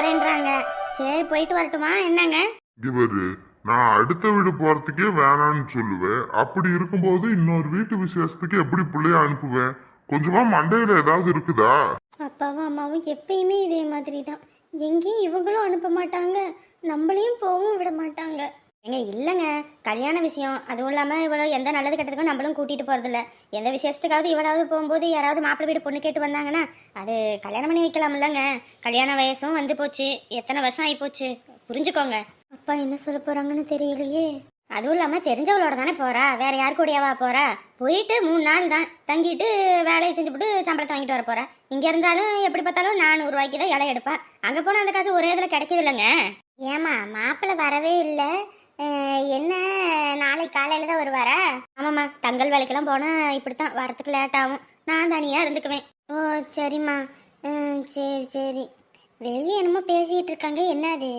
வரேன்றாங்க. சரி போயிட்டு வரட்டுமா? என்னங்க? இவரு நான் அடுத்த வீடு போறதுக்கே வேணாம்னு சொல்லுவேன் அப்படி இருக்கும்போது இன்னொரு வீட்டு விசேஷத்துக்கு எப்படி பிள்ளைய அனுப்புவேன்? கொஞ்சமா மண்டையில ஏதாவது இருக்குதா? அப்பாவும் அம்மாவும் எப்பயுமே இதே மாதிரி தான் எங்கேயும் இவங்களும் அனுப்ப மாட்டாங்க. நம்மளையும் போகவும் விட மாட்டாங்க. ஏங்க இல்லைங்க. கல்யாண விஷயம். அதுவும் இல்லாமல் இவ்வளோ எந்த நல்லது கெட்டதுக்கும் நம்மளும் கூட்டிகிட்டு போகிறதில்ல எந்த விசேஷத்துக்காவது இவளாவது போகும்போது யாராவது மாப்பிள்ளை வீடு பொண்ணு கேட்டு வந்தாங்கன்னா அது கல்யாணம் பண்ணி வைக்கலாம்லங்க கல்யாண வயசும் வந்து போச்சு. எத்தனை வருஷம் ஆகி போச்சு? புரிஞ்சுக்கோங்க. அப்பா என்ன சொல்ல போகிறாங்கன்னு தெரியலையே. அதுவும் இல்லாமல் தெரிஞ்சவளோட தானே போகிறா வேற யார் கூடயாவா போகிறா போயிட்டு மூணு நாள் தான். தங்கிட்டு வேலையை செஞ்சுவிட்டு சம்பளத்தை வாங்கிட்டு வர போகிறா இங்கே இருந்தாலும் எப்படி பார்த்தாலும் நானூறுரூவாய்க்கு தான் இடம் எடுப்பா. அங்கே போனால் அந்த காசு ஒரே இதில் கிடைக்கிது இல்லைங்க. ஏமா மாப்பிள்ளை வரவே இல்லை. என்ன நாளைக்கு காலையில் தான் வருவாரா? ஆமாம்மா தங்கல் வேலைக்கெல்லாம் போனால் இப்படி தான் வரத்துக்கு லேட் ஆகும். நான் தனியாக இருந்துக்குவேன். ஓ சரிம்மா. ம், சரி சரி. வெளியே என்னமோ பேசிகிட்டு இருக்காங்க. என்ன அது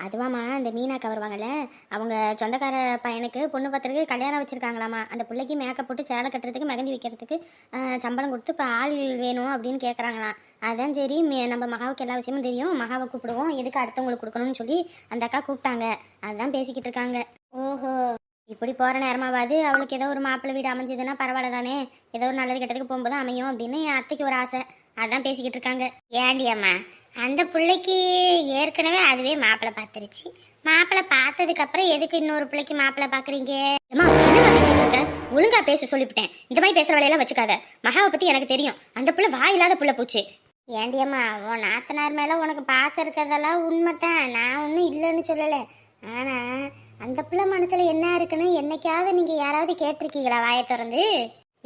அதுவாம்மா இந்த மீனாக்கா வருவாங்கல்ல அவங்க சொந்தக்கார பையனுக்கு பொண்ணு பத்திரிக்கை கல்யாணம் வச்சுருக்காங்களாம்மா. அந்த பிள்ளைக்கு மேக்கப் போட்டு சேலை கட்டுறதுக்கு மெகந்தி வைக்கிறதுக்கு சம்பளம் கொடுத்து இப்போ ஆள் வேணும் அப்படின்னு கேட்குறாங்களாம் அதான் சரி மே- நம்ம மகாவுக்கு எல்லா விஷயமும் தெரியும். மகாவை கூப்பிடுவோம். எதுக்கு அடுத்தவங்களுக்கு கொடுக்கணும்னு சொல்லி அந்த அக்கா கூப்பிட்டாங்க. அதுதான் பேசிக்கிட்டு இருக்காங்க. ஓஹோ. இப்படி போகிற நேரமாவது அவளுக்கு ஏதோ ஒரு மாப்பிள்ளை வீடு அமைஞ்சதுன்னா பரவாயில்ல தானே. ஏதோ ஒரு நல்லது கெட்டதுக்கு போகும்போது அமையும் அப்படின்னு என் அத்தைக்கு ஒரு ஆசை. அதான் பேசிக்கிட்டு இருக்காங்க ஏண்டி அம்மா அந்த பிள்ளைக்கு ஏற்கனவே அதுவே மாப்பிள்ளை பார்த்துருச்சு. மாப்பிள்ளை பார்த்ததுக்கு அப்புறம் எதுக்கு இன்னொரு பிள்ளைக்கு மாப்பிள்ளை பார்க்குறீங்க? ஒழுங்கா பேச சொல்லிவிட்டேன். இந்த மாதிரி பேசுற வேலையெல்லாம் வச்சுக்காத. மகாவை பத்தி எனக்கு தெரியும். அந்த புள்ள வாயில்லாத புள்ள போச்சு. ஏண்டியம்மா உன் நாத்தனார் மேல உனக்கு பாசம் இருக்கிறதெல்லாம் உண்மைதான். நான் ஒன்றும் இல்லைன்னு சொல்லலை. ஆனா அந்த பிள்ளை மனசுல என்ன இருக்குன்னு என்னைக்காவது நீங்க யாராவது கேட்டிருக்கீங்களா வாயை திறந்து?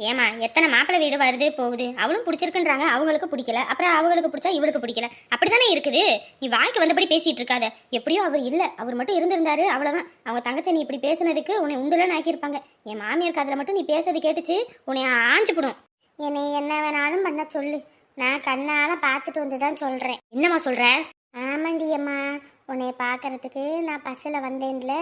ஏமா எத்தனை மாப்பிள்ளை வீடு வருது போகுது? அவளும் பிடிச்சிருக்குன்றாங்க அவங்களுக்கு பிடிக்கல. அப்புறம் அவங்களுக்கு பிடிச்சா இவளுக்கு பிடிக்கல. அப்படிதானே இருக்குது? நீ வாய்க்கு வந்தபடி பேசிட்டு இருக்காத. எப்படியோ அவர் இல்லை. அவர் மட்டும் இருந்திருந்தாரு அவ்வளோதான் அவங்க தங்கச்சி நீ இப்படி பேசுனதுக்கு உன்னை உண்டுலன்னு ஆக்கியிருப்பாங்க. என் மாமியார் காதில் மட்டும் நீ பேசுறது கேட்டுச்சு உன்னை ஆஞ்சுப்படும் என்னை என்ன வேணாலும் பண்ண சொல்லு. நான் கண்ணால பார்த்துட்டு வந்து தான் சொல்கிறேன் என்னம்மா சொல்கிற ஆமாண்டி அம்மா. உன்னை பார்க்கறதுக்கு நான் பஸ்ஸில் வந்தேன்ல.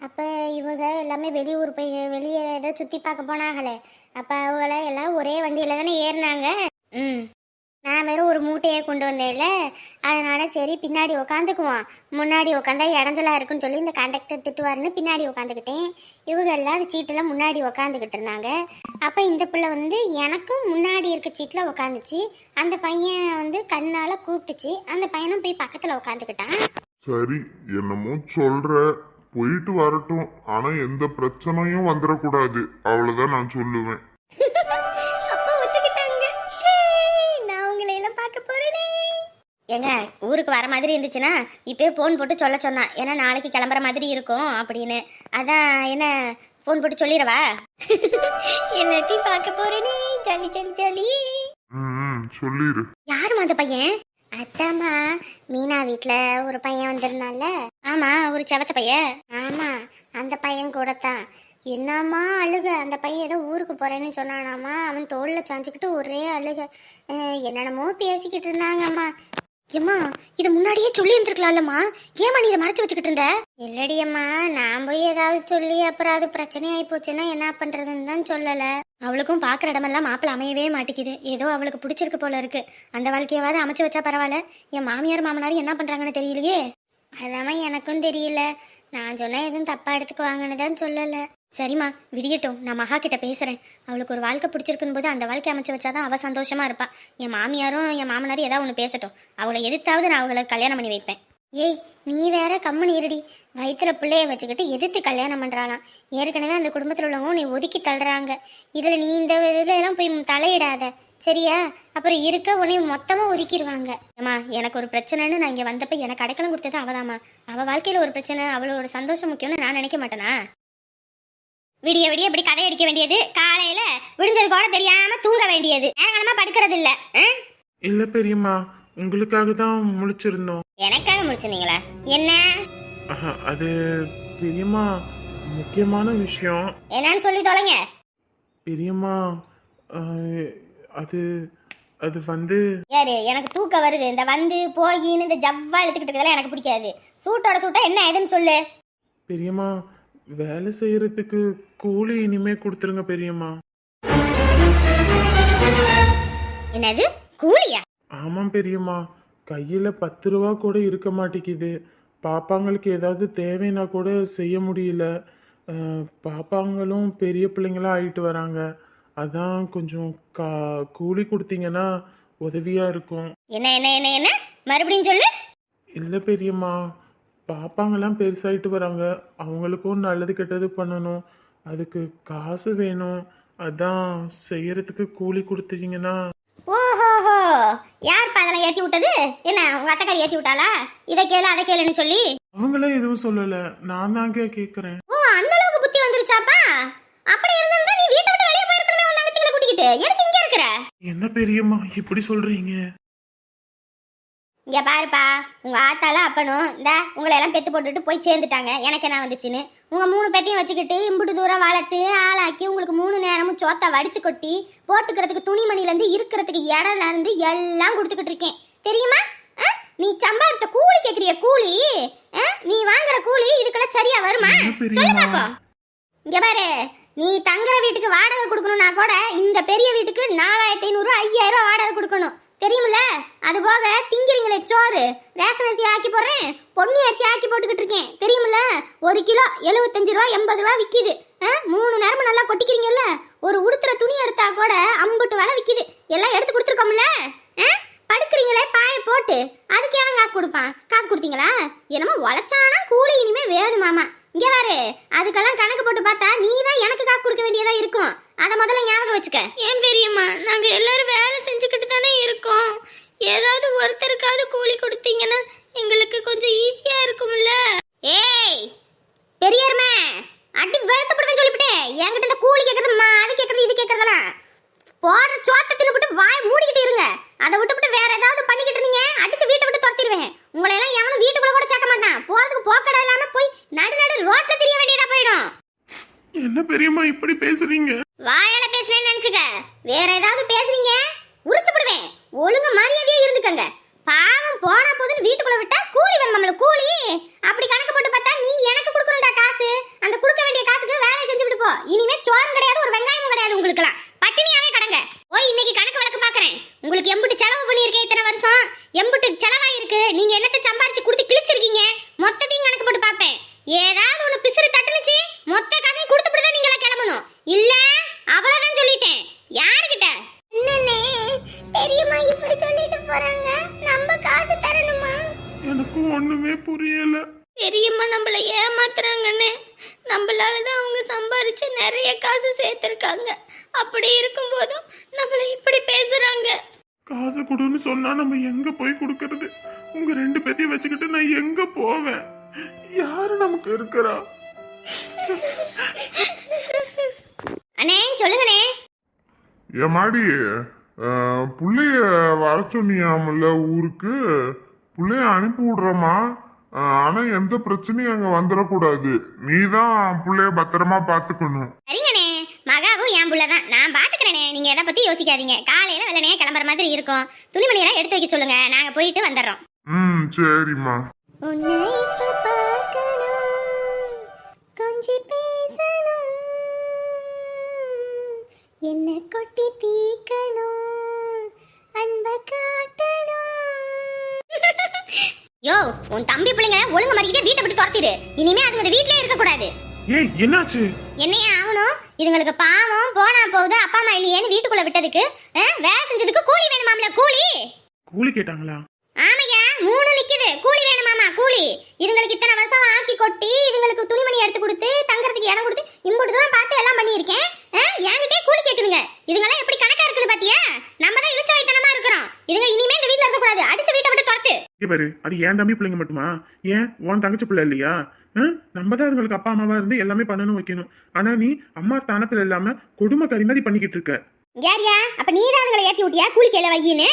அப்போ இவங்க எல்லாமே வெளியூர் போய் வெளியே ஏதோ சுற்றி பார்க்க போனாங்களே. அப்போ அவங்கள எல்லாம் ஒரே வண்டியில் தானே ஏறினாங்க? ம். நான் வெறும் ஒரு மூட்டையை கொண்டு வந்தேன்ல. அதனால சரி பின்னாடி உக்காந்துக்குவோம். முன்னாடி உக்காந்தா இடஞ்சலா இருக்குன்னு சொல்லி இந்த கண்டக்டர் திட்டுவாருன்னு பின்னாடி உக்காந்துக்கிட்டேன். இவங்க எல்லாம் சீட்டில் முன்னாடி உக்காந்துக்கிட்டு இருந்தாங்க. அப்போ இந்த பிள்ளை வந்து எனக்கும் முன்னாடி இருக்க சீட்டில் உக்காந்துச்சு. அந்த பையன் வந்து கண்ணால் கூப்பிட்டுச்சு. அந்த பையனும் போய் பக்கத்தில் உக்காந்துக்கிட்டான். சரி என்னமோ சொல்ற. போயிட்டு வரட்டும். ஆனா எந்த பிரச்சனையும் வந்துடக்கூடாது. அவ்வளவுதான் நான் சொல்லுவேன். ஏங்க ஊருக்கு வர மாதிரி இருந்துச்சுன்னா இப்பயே ஃபோன் போட்டு சொல்ல சொன்னான் ஏன்னா நாளைக்கு கிளம்புற மாதிரி இருக்கும் அப்படின்னு. அதான் என்ன ஃபோன் போட்டு சொல்லிடவா? எல்லாத்தையும் பார்க்க போறேனே. ஜாலி ஜாலி ஜாலி ம், சொல்லிரு. யாருமா அந்த பையன்? அத்தாம்மா மீனா வீட்டில் ஒரு பையன் வந்திருந்தான்ல? ஆமா ஒரு செவத்த பையன் ஆமா அந்த பையன் கூட தான் என்னம்மா அழுக? அந்த பையன் ஏதோ ஊருக்கு போறேன்னு சொன்னானாமா அவன் தோல்ல சாஞ்சுக்கிட்டு ஒரே அழுக. என்னென்னமோ பேசிக்கிட்டு இருந்தாங்கம்மா. ஏம்மா இதை முன்னாடியே சொல்லி இருந்திருக்கலாம்லம்மா. ஏமா நீ இதை மறைச்சு வச்சுக்கிட்டு இருந்த? இல்லடி அம்மா நான் போய் ஏதாவது சொல்லி அப்புறம் அது பிரச்சனை ஆகி போச்சுன்னா என்ன பண்றதுன்னு தான் சொல்லல. அவளுக்கும் பார்க்குற இடமெல்லாம் மாப்பிள்ள அமையவே மாட்டேங்குது. ஏதோ அவளுக்கு பிடிச்சிருக்கு போல இருக்கு. அந்த வாழ்க்கையாவது அமைச்சு வச்சா பரவாயில்ல. என் மாமியார் மாமனாரும் என்ன பண்ணுறாங்கன்னு தெரியலையே. அதாம எனக்கும் தெரியல. நான் சொன்னால் எதுவும் தப்பாக எடுத்துக்குவாங்கன்னு தான் சொல்லலை. சரிம்மா விடியட்டும். நான் மகா கிட்ட பேசுகிறேன் அவளுக்கு ஒரு வாழ்க்கை பிடிச்சிருக்குன்னு போது அந்த வாழ்க்கை அமைச்சு வச்சாதான் அவள் சந்தோஷமாக இருப்பாள் என் மாமியாரும் என் மாமனாரும் ஏதாவது ஒன்று பேசட்டும். அவளை எதிர்த்தாவது நான் அவளை கல்யாணம் பண்ணி வைப்பேன். ஏய் நீ வேற கம்மன் இருடி. வயிற்றுல பிள்ளைய வச்சுக்கிட்டு எதிர்த்து கல்யாணம் பண்ணுறாளாம் ஏற்கனவே அந்த குடும்பத்தில் உள்ளவங்க நீ ஒதுக்கி தள்ளுறாங்க. இதில் நீ இந்த இதெல்லாம் போய் தலையிடாத. சரியா? அப்புறம் இருக்க உன்னை மொத்தமாக ஒதுக்கிடுவாங்க அம்மா எனக்கு ஒரு பிரச்சனைன்னு நான் இங்கே வந்தப்போ எனக்கு அடைக்கலம் கொடுத்தது அவதாம்மா. அவள் வாழ்க்கையில் ஒரு பிரச்சனை அவளோட சந்தோஷம் முக்கியம்னு நான் நினைக்க மாட்டேனா? விடிய விடிய இப்படி கதை அடிக்க வேண்டியது காலையில விடிஞ்சது கூட தெரியாம தூங்க வேண்டியது. நேரங்களமா படுக்கிறது இல்ல ஆ? இல்ல பெரியம்மா. உங்களுக்காக தான் முழிச்சிருந்தோம். எனக்காக முடிச்சிருந்தீங்களா என்ன? அது பெரியம்மா முக்கியமான விஷயம். என்னன்னு சொல்லி தொலைங்க. பெரியம்மா ஆஹ், அது அது வந்து யாரு? எனக்கு தூக்கம் வருது. இந்த வந்து போயின்னு இந்த ஜவ்வா இழுத்துக்கிட்டு இருக்கிறதெல்லாம் எனக்கு பிடிக்காது. சூட்டோட சூட்டா என்ன ஏதுன்னு சொல்லு. பெரியம்மா வேலை செய்யறதுக்கு கூலி இனிமே கொடுத்துருங்க பெரியம்மா. என்னது? கூலியா? ஆமாம் பெரியம்மா. கையில் பத்து ரூபா கூட இருக்க மாட்டேங்குது. பாப்பாங்களுக்கு ஏதாவது தேவைன்னா கூட செய்ய முடியல. பாப்பாங்களும் பெரிய பிள்ளைங்களா ஆயிட்டு வராங்க. அதான் கொஞ்சம் கா கூலி கொடுத்தீங்கன்னா உதவியாக இருக்கும். என்ன என்ன என்ன என்ன? மறுபடியும் சொல்லு. இல்லை பெரியம்மா. பாப்பாங்கெல்லாம் பெருசாயிட்டு வராங்க. அவங்களுக்கும் நல்லது கெட்டது பண்ணணும். அதுக்கு காசு வேணும். அதான் செய்யறதுக்கு கூலி கொடுத்தீங்கன்னா யார் அதெல்லாம் ஏத்தி விட்டது? என்ன உங்க அத்தைக்காரி ஏத்தி விட்டாளா? இதை கேளு அதை கேளுன்னு சொல்லி? அவங்களே எதுவும் சொல்லலை. நான் தாங்க கேட்குறேன் ஓ அந்த அளவுக்கு புத்தி வந்துருச்சாப்பா? அப்படி இருந்திருந்தா நீ வீட்டை விட்டு வெளியே போயிருக்கணுமே உன் தங்கச்சிகளை கூட்டிக்கிட்டு? எதுக்கு இங்க இருக்கிற? என்ன பெரியம்மா இப்படி சொல்றீங்க? இங்க பாருப்பா உங்க ஆத்தால அப்பனும் இந்த உங்களை எல்லாம் பெத்து போட்டுட்டு போய் சேர்ந்துட்டாங்க. எனக்கு என்ன வந்துச்சுன்னு? உங்க மூணு பேத்தையும் வச்சுக்கிட்டு இம்புட்டு தூரம் வளர்த்து ஆளாக்கி உங்களுக்கு மூணு நேரமும் சோத்தை வடிச்சு கொட்டி போட்டுக்கிறதுக்கு துணிமணில இருந்து இருக்கிறதுக்கு இடம்ல இருந்து எல்லாம் கொடுத்துக்கிட்டு இருக்கேன். தெரியுமா? ஆ? நீ சம்பாதிச்ச கூலி கேக்குறிய கூலி? ஆ? நீ வாங்குற கூலி இதுக்கெல்லாம் சரியா வருமா? என்ன சொல்லு பெரியம்மா பாப்போம். இங்க பாரு நீ தங்குற வீட்டுக்கு வாடகை கொடுக்கணும்னா கூட இந்த பெரிய வீட்டுக்கு நாலாயிரத்தி ஐநூறு ஐயாயிரம் ரூபாய் வாடகை கொடுக்கணும். தெரியுமில்ல அது போக திங்கிறீங்களே சோறு ரேஷன் அரிசி ஆக்கி போடுறேன் பொன்னி அரிசி ஆக்கி போட்டுக்கிட்டு இருக்கேன். தெரியுமில்ல ஒரு கிலோ எழுபத்தஞ்சு ரூபா எண்பது ரூபா விற்கிது மூணு நேரமும் நல்லா கொட்டிக்கிறீங்கல்ல? ஒரு உடுத்துற துணி எடுத்தா கூட அம்புட்டு விலை விற்கிது எல்லாம் எடுத்து கொடுத்துருக்கோம்ல? ஆ? படுக்கிறீங்களே பாய போட்டு. அதுக்கு எவன் காசு கொடுப்பான்? காசு கொடுத்தீங்களா? என்னமோ உழைச்சானா கூலி இனிமே வேணுமாமா இங்க பாரு அதுக்கெல்லாம் கணக்கு போட்டு பார்த்தா நீ தான் எனக்கு காசு கொடுக்க வேண்டியதா இருக்கும். அதை முதல்ல ஞாபகம் வச்சுக்க. ஏன் பெரியம்மா நாங்க எல்லாரும் வேலை செஞ்சுக்கிட்டு தானே இருக்கோம். ஏதாவது ஒருத்தருக்காவது கூலி கொடுத்தீங்கன்னா எங்களுக்கு கொஞ்சம் ஈஸியா இருக்கும்ல. ஏய் பெரியர்மே அடி வெளுத்து போடுவேன் சொல்லிவிட்டேன் என்கிட்ட இந்த கூலி கேட்கறதுமா அது கேட்கறது இது கேட்கறதெல்லாம் போடுற சோத்தை தின்னுபிட்டு வாய் மூடிக்கிட்டு இருங்க. அதை விட்டுவிட்டு வேற ஏதாவது பண்ணிக்கிட்டு இருந்தீங்க அடிச்சு வீட்டை விட்டு துரத்திடுவேன். உங்களை எல்லாம் எவனும் வீட்டுக்குள்ள கூட சேர்க்க மாட்டான் போறதுக்கு போக்கடை இல்லாம போய் நடு நடு ரோட்ல தெரிய வேண்டியதா போயிடும் என்ன பெரியம்மா இப்படி பேசுறீங்க? வாயால பேசுறேன்னு நினைச்சுக்க. வேற ஏதாவது பேசுறீங்க? உரிச்சு போடுவேன். ஒழுங்கு மரியாதையா இருந்துக்கங்க. பாவம் போனா போதுன்னு வீட்டுக்குள்ள விட்டா கூலி வேணும் நம்மள கூலி. அப்படி கணக்கு போட்டு பார்த்தா நீ எனக்கு கொடுக்கணும்டா காசு. அந்த கொடுக்க வேண்டிய காசுக்கு வேலையை செஞ்சு விட்டு போ இனிமே சோறும் கிடையாது ஒரு வெங்காயமும் கிடையாது உங்களுக்குலாம் பட்டினியாவே கடங்க. போய் இன்னைக்கு கணக்கு வழக்கு பாக்குறேன் உங்களுக்கு எம்புட்டு செலவு பண்ணியிருக்கேன் இத்தனை வருஷம். எம்புட்டு செலவாயிருக்கு. நீங்க என்னத்தை சம்பாரிச்சு காசு கொடுன்னு சொன்னா நம்ம எங்க போய் கொடுக்கறது? உங்க ரெண்டு பேத்தையும் வச்சுக்கிட்டு நான் எங்க போவேன்? யாரு நமக்கு இருக்கிறா? அண்ணே சொல்லுங்கண்ணே. என் மாடி அஹ், புள்ளைய வர சொன்னியாமல்ல ஊருக்கு? புள்ளைய அனுப்பி விடுறமா ஆனா எந்த பிரச்சனையும் அங்க வந்துடக்கூடாது. நீ தான் புள்ளைய பத்திரமா மகாவும் என் புள்ள தான் நான் பாத்துக்கிறேனே. நீங்க எதை பத்தி யோசிக்காதீங்க. காலையில வெள்ளனே கிளம்புற மாதிரி இருக்கும். துணிமணியெல்லாம் எடுத்து வைக்க சொல்லுங்க. நாங்க போயிட்டு வந்துடுறோம். ம் சரிம்மா. உன்னை இப்ப பார்க்கணும். கொஞ்சி பேசணும். என்ன கொட்டி தீக்கணும். அன்ப காட்டணும். யோ உன் தம்பி பிள்ளைங்க ஒழுங்கு மாதிரிக்கிட்டே வீட்டை விட்டு துரத்திடு இனிமே அதுங்க இந்த வீட்லயே இருக்க கூடாது ஏய் என்னாச்சு? என்னையா ஆகணும். இதுங்களுக்கு பாவம் போனா போகுது அப்பா அம்மா இல்லையேன்னு வீட்டுக்குள்ள விட்டதுக்கு வேலை செஞ்சதுக்கு கூலி வேணுமாம்ல கூலி. கூலி கேட்டாங்களா? ஆமையா மூணு நிக்குது. கூலி வேணுமாமா கூலி. இதுங்களுக்கு இத்தனை வருஷம் ஆக்கி கொட்டி இதுங்களுக்கு துணிமணி எடுத்து கொடுத்து தங்கறதுக்கு இடம் கொடுத்து இம்புட்டு தூரம் பார்த்து எல்லாம் பண்ணியிருக்கேன். ஆ, என்கிட்டயே கூலி கேக்குதுங்க இதுங்கெல்லாம் எப்படி கணக்கா இருக்குது பாத்தியா? நம்ம தான் இழுச்ச வைத்தனமா இருக்கிறோம். இதுங்க இனிமே இந்த வீட்ல இருக்க கூடாது அடிச்சு வீட்டை விட்டு துரத்து பாரு அது ஏன் தம்பி பிள்ளைங்க மட்டுமா? ஏன் உன் தங்கச்சி பிள்ளை இல்லையா? நம்ம தான் அதுங்களுக்கு அப்பா அம்மாவா இருந்து எல்லாமே பண்ணணும் வைக்கணும். ஆனா நீ அம்மா ஸ்தானத்துல இல்லாம கொடுமை கரிமதி பண்ணிக்கிட்டு இருக்க. யாரியா அப்ப நீ தான் அதுங்களை ஏத்தி விட்டியா? கூலி கேள வையின்னு?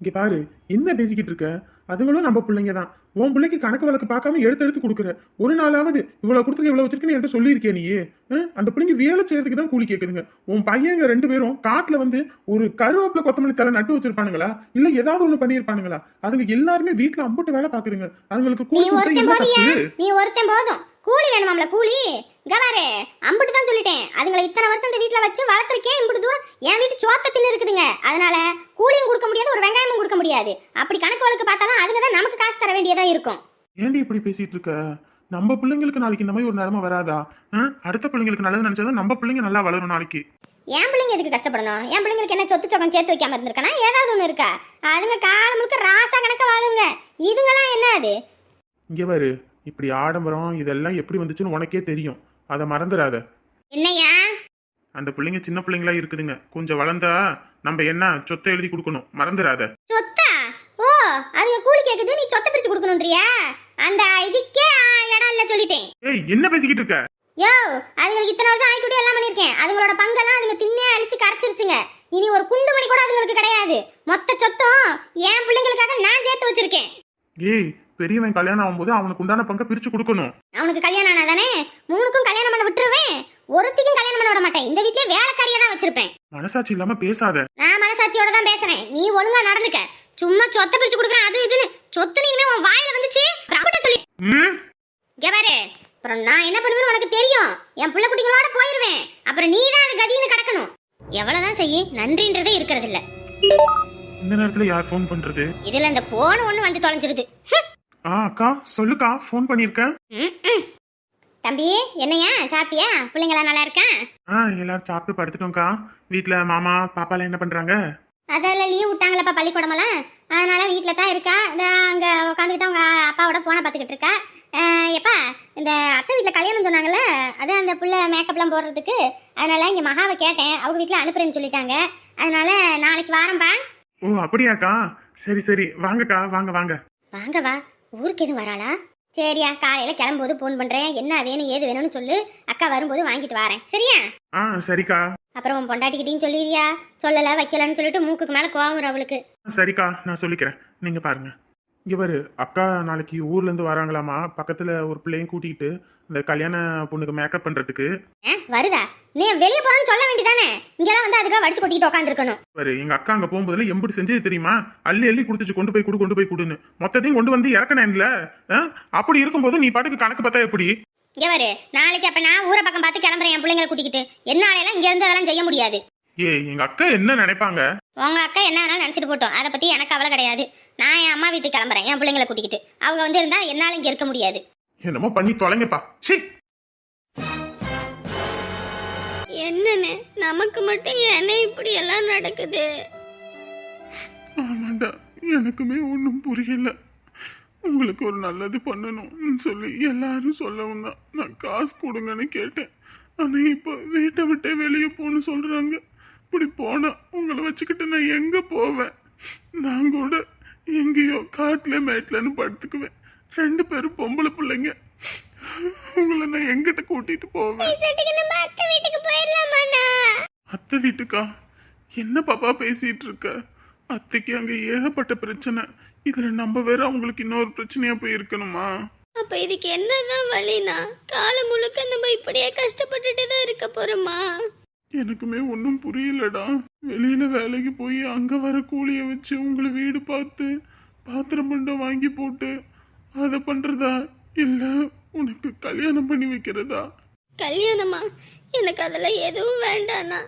இங்க பாரு என்ன பேசிக்கிட்டு இருக்க? அதுங்களும் நம்ம பிள்ளைங்க தான். உன் பிள்ளைக்கு கணக்கு வழக்கு பார்க்காம எடுத்து எடுத்து கொடுக்குற. ஒரு நாளாவது இவ்வளவு கொடுத்துருக்கு இவ்வளவு வச்சிருக்கேன்னு என்கிட்ட சொல்லியிருக்கே நீ? அந்த பிள்ளைங்க வேலை செய்யறதுக்கு தான் கூலி கேக்குதுங்க. உன் பையங்க ரெண்டு பேரும் காட்டுல வந்து ஒரு கருவேப்பிலை கொத்தமல்லி தலை நட்டு வச்சிருப்பானுங்களா? இல்ல ஏதாவது ஒண்ணு பண்ணியிருப்பானுங்களா? அதுங்க எல்லாருமே வீட்டுல அம்புட்டு வேலை பாக்குதுங்க அதுங்களுக்கு கூலி கூலி வேணுமாம்ல கூலி? கவாரு அம்பிட்டு தான் சொல்லிட்டேன். அதுங்களை இத்தனை வருஷம் இந்த வீட்டில் வச்சு வளர்த்துருக்கேன் இம்பிட்டு தூரம் என் வீட்டு சோத்த தின்னு இருக்குதுங்க. அதனால கூலியும் கொடுக்க முடியாது ஒரு வெங்காயமும் கொடுக்க முடியாது. அப்படி கணக்கு வழக்கு பார்த்தாலும் அதுங்க தான் நமக்கு காசு தர வேண்டியதா இருக்கும். ஏன்டி இப்படி பேசிட்டு இருக்க? நம்ம பிள்ளைங்களுக்கு நாளைக்கு இந்த மாதிரி ஒரு நிலைமை வராதா? அடுத்த பிள்ளைங்களுக்கு நல்லது நினைச்சா நம்ம பிள்ளைங்க நல்லா வளரும் நாளைக்கு. என் பிள்ளைங்க எதுக்கு கஷ்டப்படணும்? என் பிள்ளைங்களுக்கு என்ன சொத்து சொக்கம் சேர்த்து வைக்காம இருந்திருக்கனா? ஏதாவது ஒன்று இருக்கா? அதுங்க காலம் முழுக்க ராசா கணக்க வாழுங்க. இதுங்களாம் என்ன அது? இங்க பாரு இப்படி ஆடம்பரம் இதெல்லாம் எப்படி வந்துச்சுன்னு உனக்கே தெரியும். அதை மறந்துடாத. என்னையா? அந்த பிள்ளைங்க சின்ன பிள்ளைங்களா இருக்குதுங்க. கொஞ்சம் வளர்ந்தா நம்ம என்ன சொத்தை எழுதி கொடுக்கணும்? மறந்துடாத. சொத்தா? ஓ அதுங்க கூலி கேக்குது நீ சொத்தை பிரிச்சு கொடுக்கணுன்றியா? அந்த இதுக்கே இடம் இல்ல சொல்லிட்டேன். ஏய் என்ன பேசிக்கிட்டு இருக்க? யோ அதுங்களுக்கு இத்தனை வருஷம் ஆய்க்குட்டி எல்லாம் பண்ணிருக்கேன் அதுங்களோட பங்கெல்லாம் அதுங்க தின்னே அழிச்சு கரைச்சிருச்சுங்க. இனி ஒரு குண்டு மணி கூட அதுங்களுக்கு கிடையாது. மொத்த சொத்தும் என் பிள்ளைங்களுக்காக நான் சேர்த்து வச்சிருக்கேன். ஏய் பெரியவன் கல்யாணம் ஆகும்போது அவனுக்கு உண்டான பங்கை பிரிச்சு கொடுக்கணும். அவனுக்கு கல்யாணம் ஆனாதானே மூணுக்கும் கல்யாணம் பண்ண விட்டுருவேன் ஒருத்திக்கும் கல்யாணம் பண்ண விட மாட்டேன். இந்த வீட்லயே வேலைக்காரியா தான் வச்சிருப்பேன். மனசாட்சி இல்லாம பேசாத. நான் மனசாட்சியோட தான் பேசுறேன். நீ ஒழுங்கா நடந்துக்க. சும்மா சொத்தை பிரிச்சு கொடுக்குறேன். அது இதுன்னு சொத்து நீங்க உன் வாயில வந்துச்சு. அவட்ட சொல்லி இங்க பாரு. அப்புறம் நான் என்ன பண்ணுவேன்னு உனக்கு தெரியும். என் பிள்ளை குட்டிகளோட போயிருவேன். அப்புறம் நீ தான் அது கதின்னு கிடக்கணும். எவ்வளவுதான் செய்யி நன்றின்றதே இருக்கிறது இல்ல இந்த நேரத்துல யார் ஃபோன் பண்றது? இதுல இந்த போன் ஒண்ணு வந்து தொலைஞ்சிருது. ஆ அக்கா சொல்லுக்கா. ஃபோன் ம். தம்பி என்னையா? சாப்பிட்டியா? பிள்ளைங்களா நல்லா இருக்கா? ஆ எல்லாரும் சாப்பிட்டு படுத்துட்டோம்க்கா. வீட்ல மாமா பாப்பாலாம் என்ன பண்றாங்க? அதெல்லாம் லீவ் விட்டாங்களப்பா பள்ளிக்கூடமெல்லாம். அதனால வீட்டில் தான் இருக்கா. இந்த அங்கே உட்காந்துக்கிட்டு அவங்க அப்பாவோட போனை பார்த்துக்கிட்டு இருக்கா. எப்பா இந்த அத்தை வீட்டில் கல்யாணம் சொன்னாங்கல்ல? அது அந்த புள்ள மேக்கப்லாம் போடுறதுக்கு. அதனால இங்கே மகாவை கேட்டேன். அவங்க வீட்டில் அனுப்புறேன்னு சொல்லிட்டாங்க. அதனால நாளைக்கு வாரம்பா ஓ அப்படியாக்கா. சரி சரி. வாங்கக்கா வாங்க வாங்க. வாங்க வா ஊருக்கு எதுவும் வராளா? சரியா காலையில் கிளம்பும்போது ஃபோன் பண்ணுறேன் என்ன வேணும் ஏது வேணும்னு சொல்லு. அக்கா வரும்போது வாங்கிட்டு வரேன். சரியா? ஆ சரிக்கா. அப்புறம் உன் பொண்டாட்டிக்கிட்டையும் சொல்லிடுறியா? சொல்லலை வைக்கலன்னு சொல்லிட்டு மூக்குக்கு மேலே கோவம் அவளுக்கு. சரிக்கா நான் சொல்லிக்கிறேன். நீங்க பாருங்க. பாரு அக்கா நாளைக்கு ஊர்ல இருந்து வராங்களாமா? பக்கத்துல ஒரு பிள்ளையும் கூட்டிகிட்டு இந்த கல்யாண பொண்ணுக்கு மேக்கப் பண்றதுக்கு. ஆ வருதா? நீ வெளியே போறேன்னு சொல்ல வேண்டியதானே? இங்கெல்லாம் வந்து அதுக்காக வடிச்சு கொட்டிட்டு உட்காந்துருக்கணும் பாரு எங்க அக்கா அங்க போகும்போதுல எம்புடி செஞ்சது தெரியுமா? அள்ளி அள்ளி கொடுத்துச்சு கொண்டு போய் கொடு கொண்டு போய் கொடுன்னு. மொத்தத்தையும் கொண்டு வந்து இறக்கணும்ல? அப்படி இருக்கும்போது நீ பாட்டுக்கு கணக்கு பார்த்தா எப்படி? இங்க வரு நாளைக்கு அப்ப நான் ஊரை பக்கம் பார்த்து கிளம்புறேன் என் பிள்ளைங்களை கூட்டிக்கிட்டு. என்னாலையெல்லாம் இங்க இருந்து அதெல்லாம் செய்ய முடியாது. ஏய் எங்க அக்கா என்ன நினைப்பாங்க? உங்க அக்கா என்ன வேணாலும் நினைச்சிட்டு போட்டோம். அதை பத்தி எனக்கு கவலை கிடையாது. நான் என் அம்மா வீட்டுக்கு கிளம்புறேன். என் பிள்ளைங்களை கூட்டிக்கிட்டு. அவங்க வந்து இருந்தா என்னால இங்க இருக்க முடியாது. என்னமோ பண்ணி தொலைங்கப்பா. சி. என்னன்னு? நமக்கு மட்டும் என்ன இப்படி எல்லாம் நடக்குது? ஆமாண்டா எனக்குமே ஒன்றும் புரியல. உங்களுக்கு ஒரு நல்லது பண்ணணும்னு சொல்லி எல்லாரும் சொல்லவும் தான் நான் காசு கொடுங்கன்னு கேட்டேன். ஆனால் இப்போ வீட்டை விட்டே வெளியே போகணும்னு சொல்கிறாங்க இப்படி போனால் உங்களை வச்சுக்கிட்டு நான் எங்கே போவேன்? நான் கூட எங்கேயோ காட்டில் மேட்லன்னு படுத்துக்குவேன். ரெண்டு பேரும் பொம்பளை பிள்ளைங்க. உங்களை நான் எங்கிட்ட கூட்டிட்டு போவேன்? அத்தை வீட்டுக்கா என்ன பாப்பா பேசிட்டு இருக்க? அத்தைக்கு அங்க ஏகப்பட்ட பிரச்சனை. இதுல நம்ம வேற அவங்களுக்கு இன்னொரு பிரச்சனையா போய் இருக்கணுமா அப்ப இதுக்கு என்னதான் வழினா காலம் முழுக்க நம்ம இப்படியே கஷ்டப்பட்டுட்டு தான் இருக்க போறோமா? எனக்குமே ஒன்றும் புரியலடா. வெளியில வேலைக்கு போய் அங்க வர கூலிய வச்சு உங்களை வீடு பார்த்து பாத்திரம் பண்டம் வாங்கி போட்டு அதை பண்றதா? இல்ல உனக்கு கல்யாணம் பண்ணி வைக்கிறதா? கல்யாணமா? எனக்கு அதெல்லாம் எதுவும் வேண்டாண்ணா.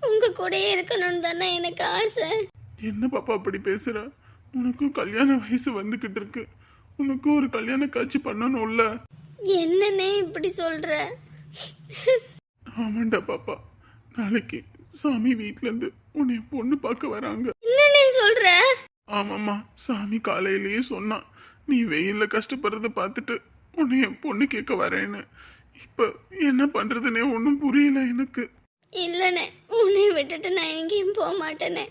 உங்க கூடயே இருக்கணும்னு தானே எனக்கு ஆசை. என்ன பாப்பா அப்படி பேசுற? உனக்கும் கல்யாண வயசு வந்துகிட்டு இருக்கு. உனக்கும் ஒரு கல்யாண காட்சி பண்ணணும்ல. என்னன்னே இப்படி சொல்ற? ஆமாண்டா பாப்பா. நாளைக்கு சாமி வீட்ல இருந்து உன்னை பொண்ணு பார்க்க வராங்க. என்னன்னே சொல்ற? ஆமாம்மா சாமி காலையிலேயே சொன்னான் நீ வெயில்ல கஷ்டப்படுறத பார்த்துட்டு உன்னைய பொண்ணு கேட்க வரேன்னு. இப்ப என்ன பண்றதுனே ஒன்றும் புரியல எனக்கு. இல்லைண்ணே உன்னை விட்டுட்டு நான் எங்கேயும் போக மாட்டேனே.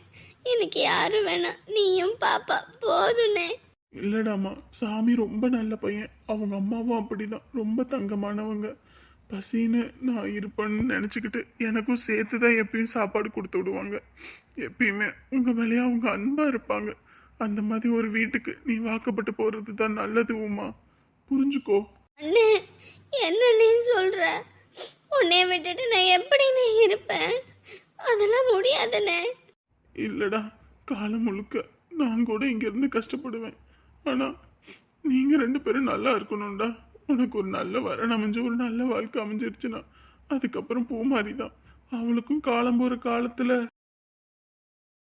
எனக்கு யாரும் வேணாம் நீயும் பாப்பா போதுண்ணே இல்லடாம்மா சாமி ரொம்ப நல்ல பையன். அவங்க அம்மாவும் அப்படிதான் ரொம்ப தங்கமானவங்க. பசின்னு நான் இருப்பேன்னு நினச்சிக்கிட்டு எனக்கும் சேர்த்து தான் எப்பயும் சாப்பாடு கொடுத்து விடுவாங்க. எப்பயுமே உங்கள் மேலேயே அவங்க அன்பாக இருப்பாங்க. அந்த மாதிரி ஒரு வீட்டுக்கு நீ வாக்கப்பட்டு போகிறது தான் நல்லது உமா. புரிஞ்சுக்கோ. அண்ணே என்ன நீ சொல்ற? உன்னை விட்டுட்டு நான் எப்படி நீ இருப்பேன்? அதெல்லாம் முடியாதுண்ணே. இல்லைடா காலம் முழுக்க நான் கூட இங்கேருந்து கஷ்டப்படுவேன். ஆனால் நீங்கள் ரெண்டு பேரும் நல்லா இருக்கணும்டா. உனக்கு ஒரு நல்ல வரன் அமைஞ்சு ஒரு நல்ல வாழ்க்கை அமைஞ்சிருச்சுன்னா அதுக்கப்புறம் பூமாரி தான் அவளுக்கும் காலம் போகிற காலத்தில்